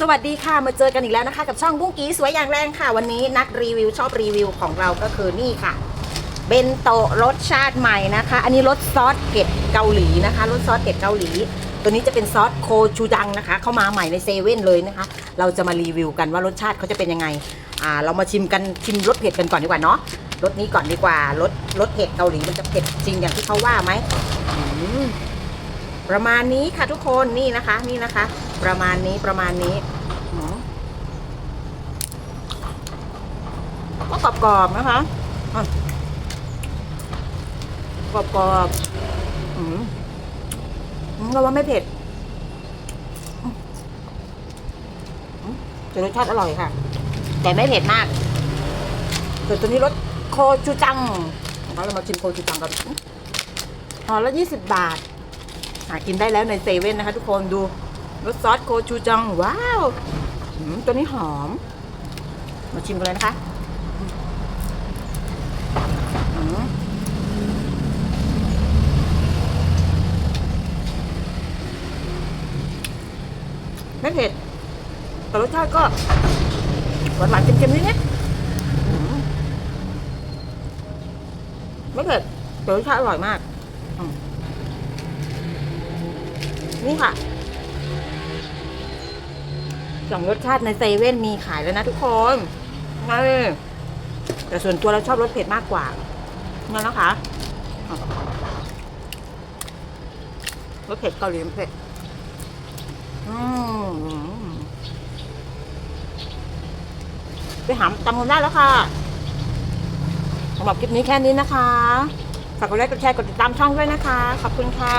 สวัสดีค่ะ มาเจอกันอีกแล้วนะคะ กับช่องบุ้งกี้สวยอย่างแรงค่ะ วันนี้นักรีวิวชอบรีวิวของเราก็คือนี่ค่ะ เบนโตะรสชาติใหม่นะคะ อันนี้รสซอสเผ็ดเกาหลีนะคะรสซอสเผ็ดเกาหลี ตัวนี้จะเป็นซอสโคชูจังนะคะ เข้ามาใหม่ในเซเว่นเลยนะคะ เราจะมารีวิวกันว่ารสชาติเขาจะเป็นยังไงอ่าเรามาชิมกันชิมรสเผ็ดกันก่อนดีกว่าเนาะรสนี้ก่อนดีกว่ารสรสเผ็ดเกาหลีมันจะเผ็ดจริงอย่างที่เขาว่าไหมอืม ประมาณนี้ค่ะทุกคนนี่นะคะ นี่นะคะ ประมาณนี้ประมาณนี้ก็กรอบๆนะคะกรอบกรอบๆอืมเราว่าไม่เผ็ดแต่รสชาติอร่อยค่ะ แต่ไม่เผ็ดมากส่วนตัวนี้รสโคจูจังเราเรามาชิมโคจูจังกันห่อละยี่สิบบาท หากินได้แล้วในเซเว่นนะคะ ทุกคนดูรสซอสโคจูจัง ว้าวตัวนี้หอม มาชิมกันเลยนะคะไม่เผ็ด แต่รสชาติก็หวานหวานๆเค็มๆนิดนิดไม่เผ็ดแต่รสชาติอร่อยมาก อืม นี่ค่ะสองรสชาติในเซเว่นมีขายแล้วนะทุกคนนี่แต่ส่วนตัวเราชอบรสเผ็ดมากกว่านั่นนะคะรสเผ็ดเกาหลีเผ็ดไปหาตำกันได้แล้วค่ะสำหรับคลิปนี้แค่นี้นะคะ ฝากกดไลค์ กดแชร์ กดติดตามช่องด้วยนะคะ ขอบคุณค่ะ